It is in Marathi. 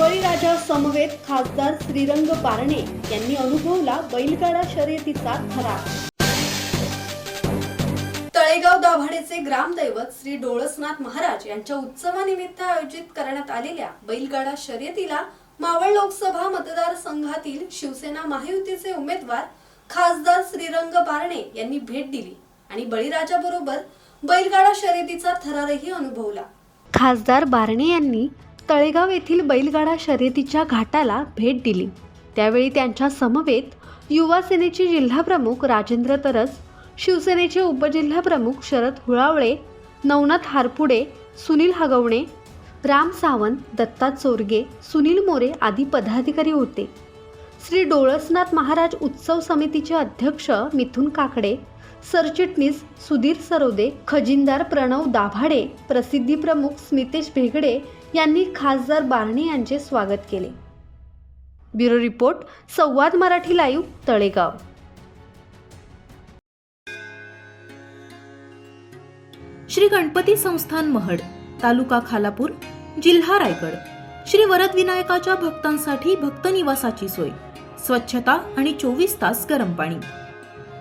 त्याच्या समवेत खासदार श्रीरंग बारणे यांनी अनुभवला बैलगाडा शर्यतीचा थरार. तळेगाव दाभाडेचे ग्रामदैवत श्री डोळसनाथ महाराज यांच्या उत्सवानिमित्त आयोजित करण्यात आलेल्या बैलगाडा शर्यतीला मावळ लोकसभा मतदारसंघातील शिवसेना महायुतीचे उमेदवार खासदार श्रीरंग बारणे यांनी भेट दिली आणि बळीराजाबरोबर बैलगाडा शर्यतीचा थरारही अनुभवला. खासदार बारणे यांनी तळेगाव येथील बैलगाडा शर्यतीच्या घाटाला भेट दिली. त्यावेळी त्यांच्या समवेत युवा सेनेचे जिल्हाप्रमुख राजेंद्र तरस शिवसेनेचे उपजिल्हाप्रमुख शरद हुळावळे नवनाथ हारपुडे सुनील हगवणे राम सावंत दत्ता चोरगे सुनील मोरे आदी पदाधिकारी होते. श्री डोळसनाथ महाराज उत्सव समितीचे अध्यक्ष मिथुन काकडे सरचिटणीस सुधीर सरोदे खजिनदार प्रणव दाभाडे प्रसिद्धी प्रमुख स्मितेश भेगडे यांनी खासदार बारणे यांचे स्वागत केले. Bureau report Samvad Marathi live Talegaon. Shri Ganpati संस्थान महड तालुका खालापूर जिल्हा रायगड. श्री वरद विनायकाच्या भक्तांसाठी भक्त निवासाची सोय. स्वच्छता आणि चोवीस तास गरम पाणी.